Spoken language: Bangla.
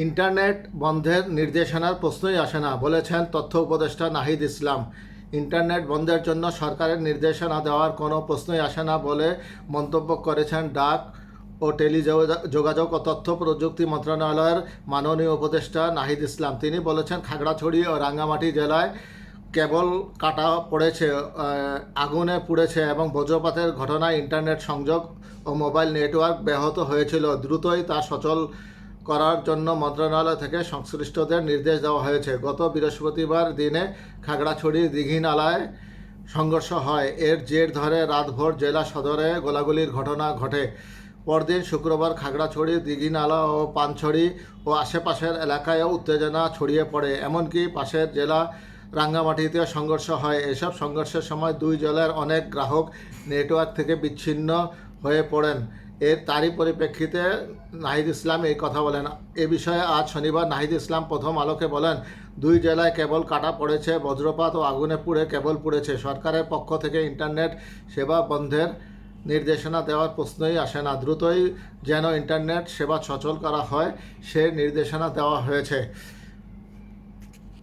ইন্টারনেট বন্ধের নির্দেশনার প্রশ্নই আসে না, বলেছেন তথ্য উপদেষ্টা নাহিদ ইসলাম। ইন্টারনেট বন্ধের জন্য সরকারের নির্দেশনা দেওয়ার কোনো প্রশ্নই আসে না বলে মন্তব্য করেছেন ডাক ও টেলিযোগাযোগ ও তথ্য প্রযুক্তি মন্ত্রণালয়ের মাননীয় উপদেষ্টা নাহিদ ইসলাম। তিনি বলেছেন, খাগড়াছড়ি ও রাঙ্গামাটি জেলায় কেবল কাটা পড়েছে আগুনে পুড়েছে এবং বজ্রপাতের ঘটনায় ইন্টারনেট সংযোগ ও মোবাইল নেটওয়ার্ক ব্যাহত হয়েছিল। দ্রুতই তা সচল করার জন্য মন্ত্রণালয় থেকে সংশ্লিষ্টদের নির্দেশ দেওয়া হয়েছে। গত বৃহস্পতিবার দিনে খাগড়াছড়ির দীঘিনালায় সংঘর্ষ হয়। এর জের ধরে রাতভর জেলা সদরে গোলাগুলির ঘটনা ঘটে। পরদিন শুক্রবার খাগড়াছড়ি, দীঘিনালা ও পানছড়ি ও আশেপাশের এলাকায়ও উত্তেজনা ছড়িয়ে পড়ে। এমনকি পাশের জেলা রাঙ্গামাটিতে সংঘর্ষ হয়। এসব সংঘর্ষের সময় দুই জেলার অনেক গ্রাহক নেটওয়ার্ক থেকে বিচ্ছিন্ন হয়ে পড়েন। এর তারই পরিপ্রেক্ষিতে নাহিদ ইসলাম এই কথা বলেন। এ বিষয়ে আজ শনিবার নাহিদ ইসলাম প্রথম আলোকে বলেন, দুই জেলায় কেবল কাটা পড়েছে বজ্রপাত ও আগুনে পুড়ে কেবল পুড়েছে। সরকারের পক্ষ থেকে ইন্টারনেট সেবা বন্ধের নির্দেশনা দেওয়ার প্রশ্নই আসে না। দ্রুতই যেন ইন্টারনেট সেবা সচল করা হয়, সে নির্দেশনা দেওয়া হয়েছে।